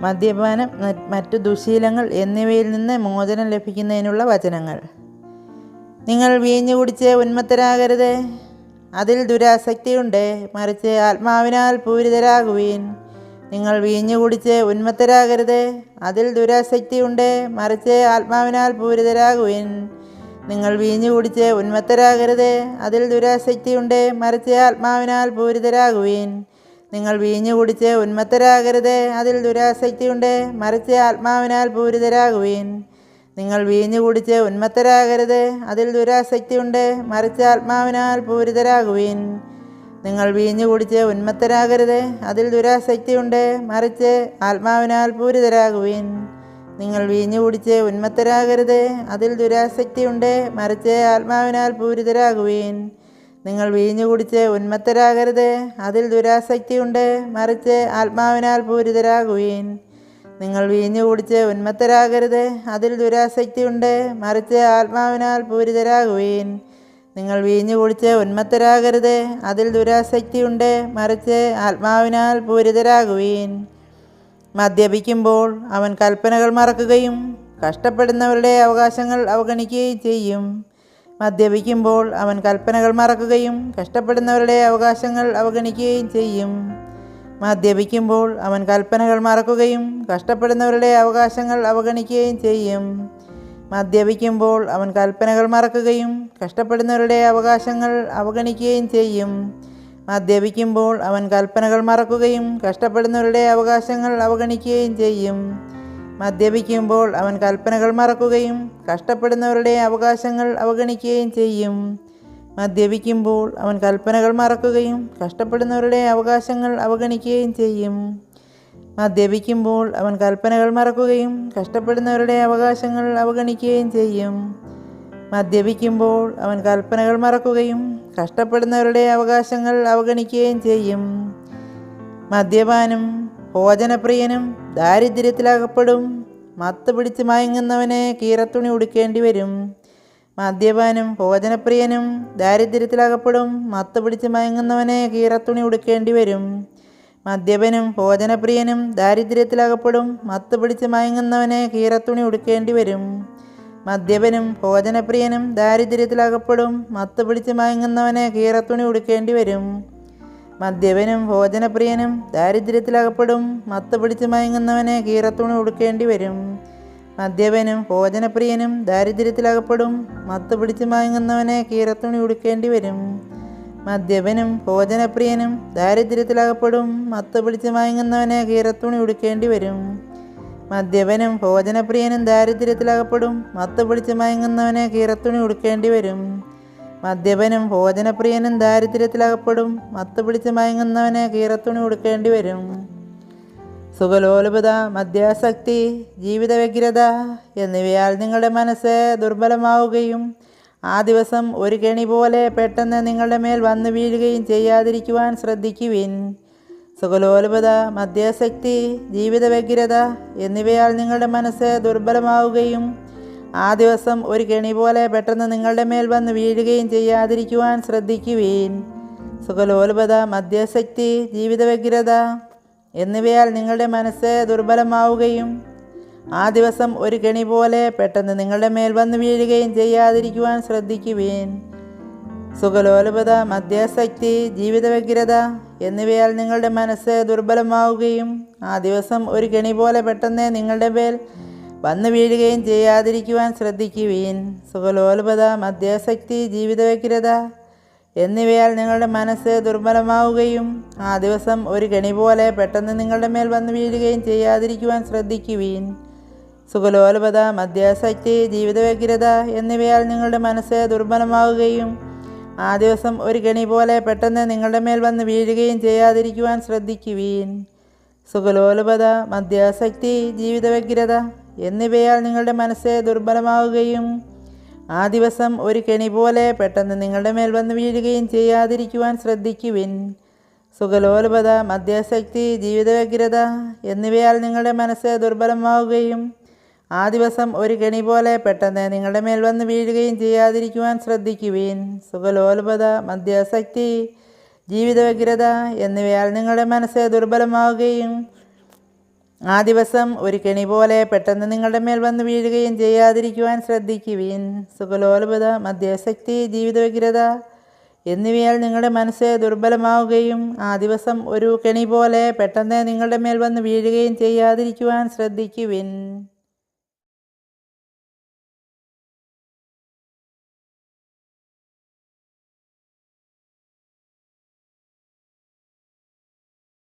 മദ്യപാനം മറ്റു ദുശീലങ്ങൾ എന്നിവയിൽ നിന്ന് മോചനം ലഭിക്കുന്നതിനുള്ള വചനങ്ങൾ. നിങ്ങൾ വീഞ്ഞു കുടിച്ച് ഉന്മത്തരാകരുത്. അതിൽ ദുരാസക്തിയുണ്ട്. മറിച്ച് ആത്മാവിനാൽ പൂരിതരാകുവീൻ. നിങ്ങൾ വീഞ്ഞു കുടിച്ച് ഉന്മത്തരാകരുത്. അതിൽ ദുരാസക്തിയുണ്ട്. മറിച്ച് ആത്മാവിനാൽ പൂരിതരാകുവീൻ. നിങ്ങൾ വീഞ്ഞു കുടിച്ച് ഉന്മത്തരാകരുത്. അതിൽ ദുരാസക്തിയുണ്ട്. മറിച്ച് ആത്മാവിനാൽ പൂരിതരാകുവീൻ. നിങ്ങൾ വീഞ്ഞു കുടിച്ച് ഉന്മത്തരാകരുത്. അതിൽ ദുരാസക്തിയുണ്ട്. മറിച്ച് ആത്മാവിനാൽ പൂരിതരാകുവീൻ. നിങ്ങൾ വീഞ്ഞു കുടിച്ച് ഉന്മത്തരാകരുത്. അതിൽ ദുരാസക്തിയുണ്ട്. മറിച്ച് ആത്മാവിനാൽ പൂരിതരാകുവീൻ. നിങ്ങൾ വീഞ്ഞു കുടിച്ച് ഉന്മത്തരാകരുത്. അതിൽ ദുരാസക്തിയുണ്ട്. മറിച്ച് ആത്മാവിനാൽ പൂരിതരാകുവീൻ. നിങ്ങൾ വീഞ്ഞു കുടിച്ച് ഉന്മത്തരാകരുത്. അതിൽ ദുരാസക്തിയുണ്ട്. മറിച്ച് ആത്മാവിനാൽ പൂരിതരാകുവീൻ. നിങ്ങൾ വീഞ്ഞു കുടിച്ച് ഉന്മത്തരാകരുത്. അതിൽ ദുരാസക്തിയുണ്ട്. മറിച്ച് ആത്മാവിനാൽ പൂരിതരാകുവീൻ. നിങ്ങൾ വീഞ്ഞു കുടിച്ച് ഉന്മത്തരാകരുത്. അതിൽ ദുരാസക്തിയുണ്ട്. മറിച്ച് ആത്മാവിനാൽ പൂരിതരാകുവീൻ. നിങ്ങൾ വീഞ്ഞു കുടിച്ച് ഉന്മത്തരാകരുത്. അതിൽ ദുരാസക്തിയുണ്ട്. മറിച്ച് ആത്മാവിനാൽ പൂരിതരാകുവീൻ. മദ്യപിക്കുമ്പോൾ അവൻ കൽപ്പനകൾ മറക്കുകയും കഷ്ടപ്പെടുന്നവരുടെ അവകാശങ്ങൾ അവഗണിക്കുകയും ചെയ്യും. മദ്യപിക്കുമ്പോൾ അവൻ കൽപ്പനകൾ മറക്കുകയും കഷ്ടപ്പെടുന്നവരുടെ അവകാശങ്ങൾ അവഗണിക്കുകയും ചെയ്യും. മദ്യപിക്കുമ്പോൾ അവൻ കൽപ്പനകൾ മറക്കുകയും കഷ്ടപ്പെടുന്നവരുടെ അവകാശങ്ങൾ അവഗണിക്കുകയും ചെയ്യും. മദ്യപിക്കുമ്പോൾ അവൻ കൽപ്പനകൾ മറക്കുകയും കഷ്ടപ്പെടുന്നവരുടെ അവകാശങ്ങൾ അവഗണിക്കുകയും ചെയ്യും. മദ്യപിക്കുമ്പോൾ അവൻ കൽപ്പനകൾ മറക്കുകയും കഷ്ടപ്പെടുന്നവരുടെ അവകാശങ്ങൾ അവഗണിക്കുകയും ചെയ്യും. മദ്യപിക്കുമ്പോൾ അവൻ കൽപ്പനകൾ മറക്കുകയും കഷ്ടപ്പെടുന്നവരുടെ അവകാശങ്ങൾ അവഗണിക്കുകയും ചെയ്യും. മദ്യപിക്കുമ്പോൾ അവൻ കൽപ്പനകൾ മറക്കുകയും കഷ്ടപ്പെടുന്നവരുടെ അവകാശങ്ങൾ അവഗണിക്കുകയും ചെയ്യും. മദ്യപിക്കുമ്പോൾ അവൻ കൽപ്പനകൾ മറക്കുകയും കഷ്ടപ്പെടുന്നവരുടെ അവകാശങ്ങൾ അവഗണിക്കുകയും ചെയ്യും. മദ്യപിക്കുമ്പോൾ അവൻ കൽപ്പനകൾ മറക്കുകയും കഷ്ടപ്പെടുന്നവരുടെ അവകാശങ്ങൾ അവഗണിക്കുകയും ചെയ്യും. മദ്യപാനം ഭോജനപ്രിയനും ദാരിദ്ര്യത്തിലകപ്പെടും. മത്ത് പിടിച്ച് മയങ്ങുന്നവനെ കീറത്തുണി ഉടുക്കേണ്ടി വരും. മദ്യപാനും ഭോജനപ്രിയനും ദാരിദ്ര്യത്തിലകപ്പെടും. മത്ത് പിടിച്ച് മയങ്ങുന്നവനെ കീറത്തുണി ഉടുക്കേണ്ടി വരും. മദ്യപനും ഭോജനപ്രിയനും ദാരിദ്ര്യത്തിലകപ്പെടും. മത്ത് പിടിച്ച് മയങ്ങുന്നവനെ കീറത്തുണി ഉടുക്കേണ്ടി വരും. മദ്യപനും ഭോജനപ്രിയനും ദാരിദ്ര്യത്തിലകപ്പെടും. മത്ത് പിടിച്ച് മയങ്ങുന്നവനെ കീറത്തുണി ഉടുക്കേണ്ടി വരും. മദ്യപനും ഭോജനപ്രിയനും ദാരിദ്ര്യത്തിലകപ്പെടും മത്ത് പിടിച്ച് മയങ്ങുന്നവനെ കീറത്തുണി ഉടുക്കേണ്ടി വരും. മദ്യപനും ഭോജനപ്രിയനും ദാരിദ്ര്യത്തിലകപ്പെടും മത്ത് പിടിച്ച് മയങ്ങുന്നവനെ കീറത്തുണി ഉടുക്കേണ്ടി വരും. മദ്യപനും ഭോജനപ്രിയനും ദാരിദ്ര്യത്തിലകപ്പെടും മത്ത് പിടിച്ച് മയങ്ങുന്നവനെ കീറത്തുണി ഉടുക്കേണ്ടി വരും. മദ്യപനും ഭോജനപ്രിയനും ദാരിദ്ര്യത്തിലകപ്പെടും മത്ത് പിടിച്ച് മയങ്ങുന്നവനെ കീറത്തുണി ഉടുക്കേണ്ടി വരും. മദ്യപനും ഭോജനപ്രിയനും ദാരിദ്ര്യത്തിലകപ്പെടും. മത്ത് പിടിച്ച് മയങ്ങുന്നവനെ കീറത്തുണി ഉടുക്കേണ്ടി വരും. സുഖലോലുപത മദ്യാസക്തി ജീവിത വ്യഗ്രത എന്നിവയാൽ നിങ്ങളുടെ മനസ്സ് ദുർബലമാവുകയും ആ ദിവസം ഒരു കെണി പോലെ പെട്ടെന്ന് നിങ്ങളുടെ മേൽ വന്നു വീഴുകയും ചെയ്യാതിരിക്കുവാൻ ശ്രദ്ധിക്കുവിൻ. സുഖലോലുപത മദ്യാസക്തി ജീവിത വ്യഗ്രത എന്നിവയാൽ നിങ്ങളുടെ മനസ്സ് ദുർബലമാവുകയും ആ ദിവസം ഒരു കെണി പോലെ പെട്ടെന്ന് നിങ്ങളുടെ മേൽ വന്ന് വീഴുകയും ചെയ്യാതിരിക്കുവാൻ ശ്രദ്ധിക്കുവീൻ. സുഖലോലുപത മദ്യാസക്തി ജീവിതവ്യഗ്രത എന്നിവയാൽ നിങ്ങളുടെ മനസ്സ് ദുർബലമാവുകയും ആ ദിവസം ഒരു കെണി പോലെ പെട്ടെന്ന് നിങ്ങളുടെ മേൽ വന്ന് വീഴുകയും ചെയ്യാതിരിക്കുവാൻ ശ്രദ്ധിക്കുവീൻ. സുഖലോലുപത മദ്യാസക്തി ജീവിതവ്യഗ്രത എന്നിവയാൽ നിങ്ങളുടെ മനസ്സ് ദുർബലമാവുകയും ആ ദിവസം ഒരു കെണി പോലെ പെട്ടെന്ന് നിങ്ങളുടെ മേൽ വന്നു വീഴുകയും ചെയ്യാതിരിക്കുവാൻ ശ്രദ്ധിക്കുവീൻ. സുഖലോലുപത മദ്യാസക്തി ജീവിതവ്യഗ്രത എന്നിവയാൽ നിങ്ങളുടെ മനസ്സ് ദുർബലമാവുകയും ആ ദിവസം ഒരു കെണി പോലെ പെട്ടെന്ന് നിങ്ങളുടെ മേൽ വന്നു വീഴുകയും ചെയ്യാതിരിക്കുവാൻ ശ്രദ്ധിക്കുവീൻ. സുഖലോലുപത മദ്യാസക്തി ജീവിതവ്യഗ്രത എന്നിവയാൽ നിങ്ങളുടെ മനസ്സ് ദുർബലമാവുകയും ആ ദിവസം ഒരു കെണി പോലെ പെട്ടെന്ന് നിങ്ങളുടെ മേൽ വന്ന് വീഴുകയും ചെയ്യാതിരിക്കുവാൻ ശ്രദ്ധിക്കുവീൻ. സുഖലോലപത മദ്യാസക്തി ജീവിത വ്യഗ്രത എന്നിവയാൽ നിങ്ങളുടെ മനസ്സ് ദുർബലമാവുകയും ആ ദിവസം ഒരു കെണി പോലെ പെട്ടെന്ന് നിങ്ങളുടെ മേൽ വന്ന് വീഴുകയും ചെയ്യാതിരിക്കുവാൻ ശ്രദ്ധിക്കുവിൻ. സുഖലോലപത മദ്യാസക്തി ജീവിതവ്യഗ്രത എന്നിവയാൽ നിങ്ങളുടെ മനസ്സ് ദുർബലമാവുകയും ആ ദിവസം ഒരു കെണി പോലെ പെട്ടെന്ന് നിങ്ങളുടെ മേൽ വന്ന് വീഴുകയും ചെയ്യാതിരിക്കുവാൻ ശ്രദ്ധിക്കുവിൻ. സുഖലോലപത മദ്യാസക്തി ജീവിതവ്യഗ്രത എന്നിവയാൽ നിങ്ങളുടെ മനസ്സ് ദുർബലമാവുകയും ആ ദിവസം ഒരു കെണി പോലെ പെട്ടെന്ന് നിങ്ങളുടെ മേൽ വന്ന് വീഴുകയും ചെയ്യാതിരിക്കുവാൻ ശ്രദ്ധിക്കുവിൻ. സുഖലോലഭത മദ്യാസക്തി ജീവിതവ്യഗ്രത എന്നിവയാൽ നിങ്ങളുടെ മനസ്സ് ദുർബലമാവുകയും ആ ദിവസം ഒരു കെണി പോലെ പെട്ടെന്ന് നിങ്ങളുടെ മേൽ വന്ന് വീഴുകയും ചെയ്യാതിരിക്കുവാൻ ശ്രദ്ധിക്കുവിൻ.